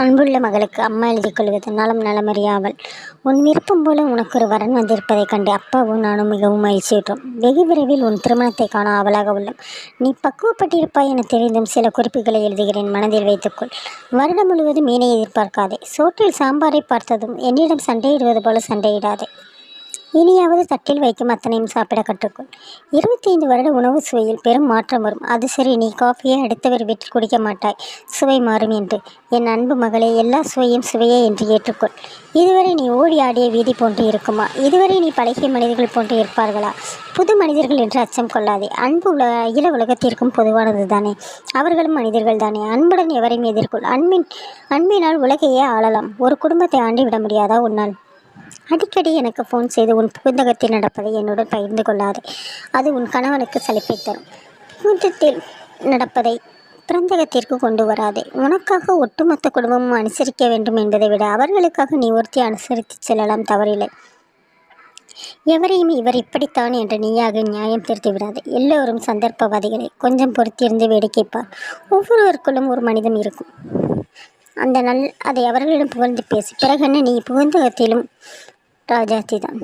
அன்புள்ள மகளுக்கு அம்மா எழுதிக் கொள்வது நலம் நலமறியாவல் உன் விருப்பம் போல உனக்கு ஒரு வரன் வந்திருப்பதைக் கண்டு அப்பாவும் நானும் மிகவும் மகிழ்ச்சியுற்றோம். வெகு விரைவில் உன் திருமணத்தை காண ஆவலாக உள்ளோம். நீ பக்குவப்பட்டிருப்பாய் என தெரிந்தும் சில குறிப்புகளை எழுதுகிறேன் மனதில் வைத்துக்கொள். வருடம் முழுவதும் மீனை எதிர்பார்க்காதே. சோற்றில் சாம்பாரை பார்த்ததும் என்னிடம் சண்டையிடுவது போல சண்டையிடாதே. இனியாவது தட்டில் வைக்கும் அத்தனையும் சாப்பிட கற்றுக்கொள். இருபத்தைந்து வருட உணவு சுவையில் பெரும் மாற்றம் வரும். அது சரி நீ காஃபியை அடுத்தவர் வீட்டில் குடிக்க மாட்டாய். சுவை மாறும் என்று. என் அன்பு மகளே எல்லா சுவையும் சுவையே என்று ஏற்றுக்கொள். இதுவரை நீ ஓடி ஆடிய வீதி போன்று இருக்குமா? இதுவரை நீ பழகிய மனிதர்கள் போன்று இருப்பார்களா? புது மனிதர்கள் என்று அச்சம் கொள்ளாதே. அன்பு உல அகில உலகத்திற்கும் பொதுவானது தானே. அவர்களும் மனிதர்கள் தானே. அன்புடன் எவரையும் எதிர்கொள். அன்பின் அன்பினால் உலகையே ஆளலாம். ஒரு குடும்பத்தை ஆண்டி விட முடியாதா உன்னால்? அடிக்கடி எனக்கு ஃபோன் செய்து உன் புகுந்தகத்தில் நடப்பதை என்னுடன் பகிர்ந்து கொள்ளாதே. அது உன் கணவனுக்கு சலிப்பை தரும். புகுந்தத்தில் நடப்பதை பிறந்தகத்திற்கு கொண்டு வராதே. உனக்காக ஒட்டுமொத்த குடும்பமும் அனுசரிக்க வேண்டும் என்பதை விட அவர்களுக்காக நீ ஒருத்தி அனுசரித்து செல்லலாம் தவறில்லை. எவரையும் இவர் இப்படித்தான் என்று நீயாக நியாயம் திருத்தி விடாது. எல்லோரும் சந்தர்ப்பவாதிகளை. கொஞ்சம் பொறுத்திருந்து வேடிக்கைப்பார் ஒவ்வொருவருக்குள்ளும் ஒரு மனிதம் இருக்கும். அந்த நல் அதை அவர்களிடம் புகழ்ந்து பேசி. பிறகு நீ புகுந்தகத்திலும் ராஜாத்தி தான்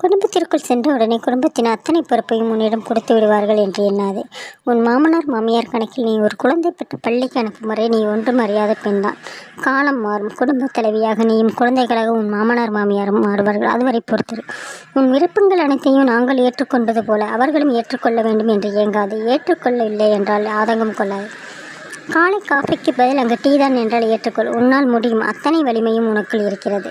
குடும்பத்திற்குள் சென்ற உடனே குடும்பத்தின் அத்தனை பொறுப்பையும் உன்னிடம் கொடுத்து விடுவார்கள் என்று எண்ணாது. உன் மாமனார் மாமியார் கணக்கில் நீ ஒரு குழந்தை பெற்ற பள்ளிக்கு அனுப்பும் வரை நீ ஒன்றும் அறியாத பெண்தான். காலம் மாறும். குடும்ப தலைவியாக நீயும் குழந்தைகளாக உன் மாமனார் மாமியாரும் மாறுவார்கள். அதுவரை பொறுத்திரு. உன் விருப்பங்கள் அனைத்தையும் நாங்கள் ஏற்றுக்கொண்டது போல அவர்களும் ஏற்றுக்கொள்ள வேண்டும் என்று இயங்காது ஏற்றுக்கொள்ளவில்லை என்றால் ஆதங்கம் கொள்ளாது. காலை காஃபிக்கு பதில் அங்கு டீ தான் என்றால் ஏற்றுக்கொள். உன்னால் முடியும். அத்தனை வலிமையும் உனக்குள் இருக்கிறது.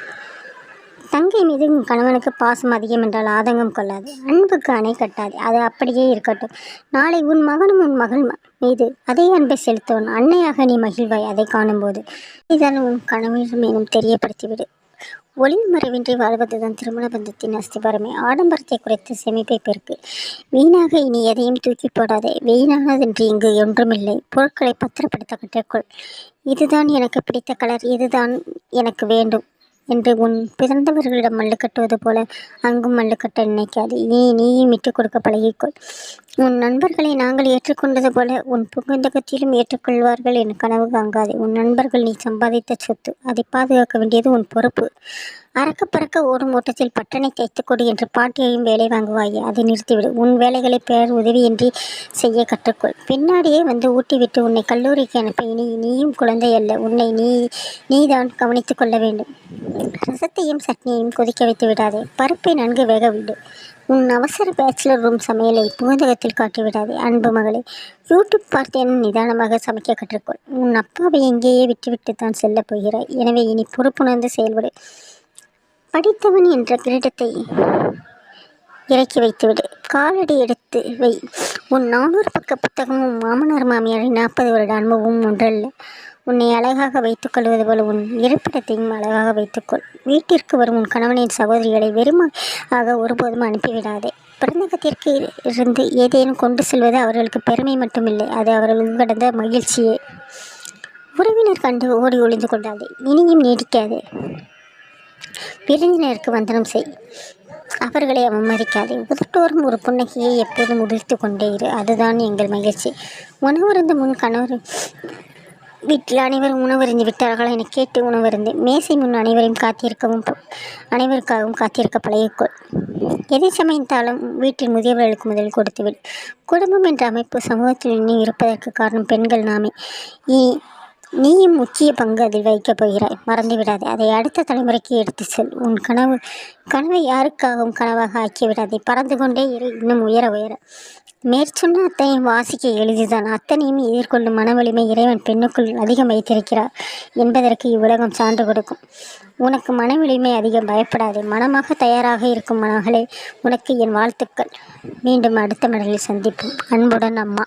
தங்கை மீது கணவனுக்கு பாசம் அதிகம் என்றால் ஆதங்கம் கொள்ளாது அன்புக்கு அணை கட்டாது. அது அப்படியே இருக்கட்டும். நாளை உன் மகனும் உன் மகள் மீது அதே அன்பை செலுத்துவன். அன்னையாக நீ மகிழ்வாய். அதை காணும்போது இதால் உன் கணவனிடம் மேலும் தெரியப்படுத்திவிடு. ஒளிவு மறைவின்றி வாழ்வதுதான் திருமண பந்தத்தின் அஸ்திபாரமே. ஆடம்பரத்தை குறைத்து சேமிப்பை பெருக்கு. வீணாக இனி எதையும் தூக்கி போடாதே. வீணானதென்று இங்கு ஒன்றுமில்லை. பொருட்களை பத்திரப்படுத்த கற்றுக்கொள் இதுதான் எனக்கு பிடித்த கலர். இதுதான் எனக்கு வேண்டும். என்று உன் பிறந்தவர்களிடம் மல்லு கட்டுவது போல அங்கும் மல்லு கட்ட நினைக்காது. நீ நீயும் விட்டுக் கொடுக்க பழகிக்கொள். உன் நண்பர்களை நாங்கள் ஏற்றுக்கொண்டது போல உன் புகுந்தகத்திலும் ஏற்றுக்கொள்வார்கள் என் கனவு காங்காதே உன் நண்பர்கள் நீ சம்பாதித்த சொத்து அதை பாதுகாக்க வேண்டியது உன் பொறுப்பு. அறக்க பறக்க ஓடும் ஓட்டத்தில் பட்டனை தைத்துக் கொடு என்று பாட்டியையும் வேலை வாங்குவாயே அதை நிறுத்திவிடு. உன் வேலைகளை பெயர் உதவியின்றி செய்ய கற்றுக்கொள். பின்னாடியே வந்து ஊட்டிவிட்டு உன்னை கல்லூரிக்கு அனுப்ப இனி நீயும் குழந்தை அல்ல. உன்னை நீ நீதான் கவனித்துக் கொள்ள வேண்டும். ரசத்தையும் சட்னியையும் கொதிக்க வைத்து விடாதே. பருப்பை நன்கு வேக விடு. உன் அவசர பேச்சுலர் ரூம் சமையலை புகுந்தகத்தில் காட்டிவிடாதே அன்பு மகளே யூடியூப் பார்த்தேன் நிதானமாக சமைக்க கற்றுக்கொள். உன் அப்பாவை எங்கேயே விட்டுவிட்டு தான் செல்லப் போகிறாய். எனவே இனி பொறுப்புணர்ந்து செயல்படு. படித்தவன் என்ற கிரீடத்தை இறக்கி வைத்துவிடு. காலடி எடுத்து வை. உன் நானூறு பக்க புத்தகமும் மாமனார் மாமியாரின் நாற்பது வருட அனுபவமும் ஒன்றல்ல. உன்னை அழகாக வைத்துக்கொள்வது போல உன் இருப்பிடத்தையும் அழகாக வைத்துக்கொள் வீட்டிற்கு வரும் உன் கணவனின் சகோதரிகளை வெறுமையாக ஒருபோதும் அனுப்பிவிடாதே. பிறந்தகத்திற்கு இருந்து ஏதேனும் கொண்டு செல்வது அவர்களுக்கு பெருமை மட்டுமில்லை. அது அவர்களுக்கு கடந்த மகிழ்ச்சியே. உறவினர் கண்டு ஓடி ஒளிந்து கொண்டாதே. இனியும் நீடிக்காது. விருந்தினருக்கு வந்தனம் செய். அவர்களை அவமதிக்காதே உதட்டோறும் ஒரு புன்னகையை எப்போதும் உதிர்த்து கொண்டே இரு. அதுதான் எங்கள் மகிழ்ச்சி. உணவருந்து முன் கணவர் வீட்டில் அனைவரும் உணவருந்து விட்டார்களா என கேட்டு உணவருந்து மேசை முன் அனைவரையும் காத்திருக்கவும் அனைவருக்காகவும் காத்திருக்க பழகிக்கொள் எதை சமைத்தாலும் வீட்டில் முதியவர்களுக்கு முதல் கொடுத்துவிடு. குடும்பம் என்ற அமைப்பு சமூகத்தில் இன்னும் இருப்பதற்கு காரணம் பெண்கள் நாமே. நீயும் முக்கிய பங்கு அதில் வைக்கப் போகிறாய். மறந்து விடாதே. அதை அடுத்த தலைமுறைக்கு எடுத்து செல். உன் கனவு கனவை யாருக்காகவும் கனவாக ஆக்கி விடாதே. பறந்து கொண்டே இரு. இன்னும் உயர உயர. மேற்சொன்ன அத்தனையும் வாசிக்க எளிதுதான். அத்தனையும் எதிர்கொள்ளும் மனவலிமை இறைவன் பெண்ணுக்குள் அதிகம் வைத்திருக்கிறார் என்பதற்கு இவ்வுலகம் சான்று கொடுக்கும். உனக்கு மனவலிமை அதிகம். பயப்படாதே. மனமாக தயாராக இருக்கும் மனங்களே உனக்கு என் வாழ்த்துக்கள். மீண்டும் அடுத்த மடலில் சந்திப்போம். அன்புடன் அம்மா.